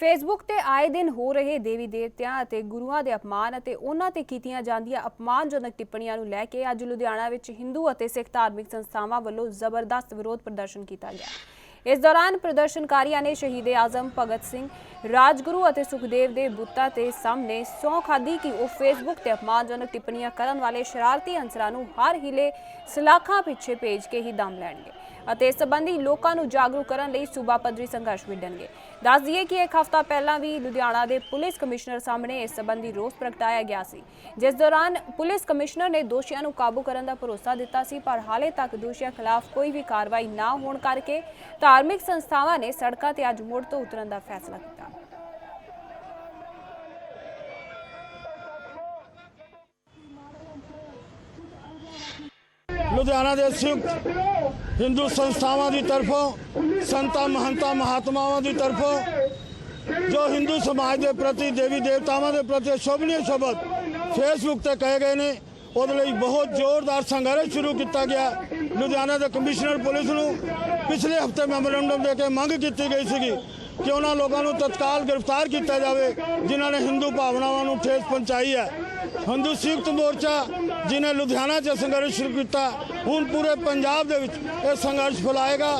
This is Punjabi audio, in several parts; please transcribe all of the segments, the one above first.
ਫੇਸਬੁੱਕ ਤੇ ਆਏ ਦਿਨ ਹੋ ਰਹੇ ਦੇਵੀ ਦੇਵਤਿਆਂ ਅਤੇ ਗੁਰੂਆਂ ਦੇ ਅਪਮਾਨ ਅਤੇ ਉਹਨਾਂ ਤੇ ਕੀਤੀਆਂ ਜਾਂਦੀਆਂ ਅਪਮਾਨਜਨਕ ਟਿੱਪਣੀਆਂ ਨੂੰ ਲੈ ਕੇ ਅੱਜ ਲੁਧਿਆਣਾ ਵਿੱਚ ਹਿੰਦੂ ਅਤੇ ਸਿੱਖ ਧਾਰਮਿਕ ਸੰਸਥਾਵਾਂ ਵੱਲੋਂ ਜ਼ਬਰਦਸਤ ਵਿਰੋਧ ਪ੍ਰਦਰਸ਼ਨ ਕੀਤਾ ਗਿਆ। ਇਸ ਦੌਰਾਨ ਪ੍ਰਦਰਸ਼ਨਕਾਰੀਆਂ ਨੇ ਸ਼ਹੀਦ ਆਜ਼ਮ, ਭਗਤ ਸਿੰਘ ਰਾਜਗੁਰੂ ਅਤੇ ਸੁਖਦੇਵ ਦੇ ਬੁੱਤਾਂ ਤੇ ਸਾਹਮਣੇ ਸਹੁੰ ਖਾਧੀ ਕਿ ਉਹ ਫੇਸਬੁੱਕ ਤੇ ਅਪਮਾਨਜਨਕ ਟਿੱਪਣੀਆਂ ਕਰਨ ਵਾਲੇ ਸ਼ਰਾਰਤੀ ਅੰਸਰਾਂ ਨੂੰ ਹਰ ਹਿਲੇ ਸਲਾਖਾਂ ਪਿੱਛੇ ਭੇਜ ਕੇ ਹੀ ਦਮ ਲੈਣਗੇ ਅਤੇ ਇਸ ਸੰਬੰਧੀ ਲੋਕਾਂ ਨੂੰ ਜਾਗਰੂਕ ਕਰਨ ਲਈ ਸੂਬਾ ਪੱਧਰੀ ਸੰਘਰਸ਼ ਵਿੱਢਣਗੇ ਦੱਸ ਦਈਏ ਕਿ ਇੱਕ ਹਫ਼ਤਾ ਪਹਿਲਾਂ ਵੀ ਲੁਧਿਆਣਾ ਦੇ ਪੁਲਿਸ ਕਮਿਸ਼ਨਰ ਸਾਹਮਣੇ ਇਸ ਸੰਬੰਧੀ ਰੋਸ ਪ੍ਰਗਟਾਇਆ ਗਿਆ ਸੀ। ਜਿਸ ਦੌਰਾਨ ਪੁਲਿਸ ਕਮਿਸ਼ਨਰ ਨੇ ਦੋਸ਼ੀਆਂ ਨੂੰ ਕਾਬੂ ਕਰਨ ਦਾ ਭਰੋਸਾ ਦਿੱਤਾ ਸੀ, ਪਰ ਹਾਲੇ ਤੱਕ ਦੋਸ਼ੀਆਂ ਖਿਲਾਫ ਕੋਈ ਵੀ ਕਾਰਵਾਈ ਨਾ ਹੋਣ ਕਰਕੇ ਧਾਰਮਿਕ ਸੰਸਥਾਵਾਂ ਨੇ ਸੜਕਾਂ ਤੇ ਅੱਜ ਮੁੜ ਤੋਂ ਉਤਰਨ ਦਾ ਫੈਸਲਾ ਕੀਤਾ। ਲੁਧਿਆਣਾ ਦੇ ਸੰਯੁਕਤ ਹਿੰਦੂ ਸੰਸਥਾਵਾਂ ਦੀ ਤਰਫੋਂ, ਸੰਤਾਂ ਮਹੰਤਾਂ ਮਹਾਤਮਾਵਾਂ ਦੀ ਤਰਫੋਂ, ਜੋ ਹਿੰਦੂ ਸਮਾਜ ਦੇ ਪ੍ਰਤੀ, ਦੇਵੀ ਦੇਵਤਾਵਾਂ ਦੇ ਪ੍ਰਤੀ ਸ਼ੋਭਨੀय ਸ਼ਬਦ ਫੇਸਬੁੱਕ ਤੇ ਕਹੇ ਗਏ ਨੇ, ਉਹਦੇ ਲਈ ਬਹੁਤ ਜ਼ੋਰਦਾਰ ਸੰਘਰਸ਼ ਸ਼ੁਰੂ ਕੀਤਾ ਗਿਆ। ਲੁਧਿਆਣਾ ਦੇ ਕਮਿਸ਼ਨਰ ਪੁਲਿਸ ਨੂੰ ਪਿਛਲੇ ਹਫ਼ਤੇ ਮੈਮੋਰੈਂਡਮ ਦੇ ਕੇ ਮੰਗ ਕੀਤੀ ਗਈ ਸੀਗੀ। ਕਿ ਉਹਨਾਂ ਲੋਕਾਂ ਨੂੰ ਤਤਕਾਲ ਗ੍ਰਿਫਤਾਰ ਕੀਤਾ ਜਾਵੇ, ਜਿਨ੍ਹਾਂ ਨੇ ਹਿੰਦੂ ਭਾਵਨਾਵਾਂ ਨੂੰ ਠੇਸ ਪਹੁੰਚਾਈ ਹੈ। ਹਿੰਦੂ ਸੰਯੁਕਤ ਮੋਰਚਾ ਜਿਨੇ ਲੁਧਿਆਣਾ 'ਚ ਸੰਘਰਸ਼ ਸ਼ੁਰੂ ਕੀਤਾ, ਹੁਣ ਪੂਰੇ ਪੰਜਾਬ ਦੇ ਵਿੱਚ ਇਹ ਸੰਘਰਸ਼ ਫੈਲਾਏਗਾ।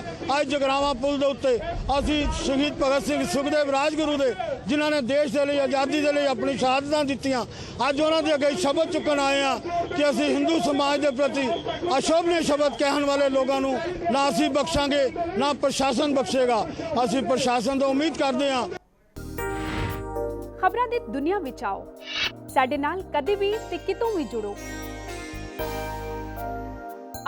ਅੱਜ ਜਗਰਾਵਾ ਪੁਲ ਦੇ ਉੱਤੇ ਅਸੀਂ ਸ਼ਹੀਦ ਭਗਤ ਸਿੰਘ ਸੁਖਦੇਵ ਰਾਜਗੁਰੂ ਦੇ, ਜਿਨ੍ਹਾਂ ਨੇ ਦੇਸ਼ ਦੇ ਲਈ, ਆਜ਼ਾਦੀ ਦੇ ਲਈ ਆਪਣੀ ਸ਼ਹਾਦਤਾਂ ਦਿੱਤੀਆਂ, ਅੱਜ ਉਹਨਾਂ ਦੇ ਅੱਗੇ ਸ਼ਬਦ ਚੁੱਕਣ ਆਏ ਆ ਕਿ ਅਸੀਂ ਹਿੰਦੂ ਸਮਾਜ ਦੇ ਪ੍ਰਤੀ ਅਸ਼ੋਭਨੀय ਸ਼ਬਦ ਕਹਿਣ ਵਾਲੇ ਲੋਕਾਂ ਨੂੰ ਨਾ ਅਸੀਂ ਬਖਸ਼ਾਂਗੇ, ਨਾ ਪ੍ਰਸ਼ਾਸਨ ਬਖਸ਼ੇਗਾ। ਅਸੀਂ ਪ੍ਰਸ਼ਾਸਨ ਤੋਂ ਉਮੀਦ ਕਰਦੇ ਹਾਂ। ਖਬਰਾਂ ਦੀ ਦੁਨੀਆ ਵਿੱਚ ਆਓ। ਸਾਡੇ ਨਾਲ ਕਦੇ ਵੀ ਤੇ ਕਿਤੋਂ ਵੀ ਜੁੜੋ।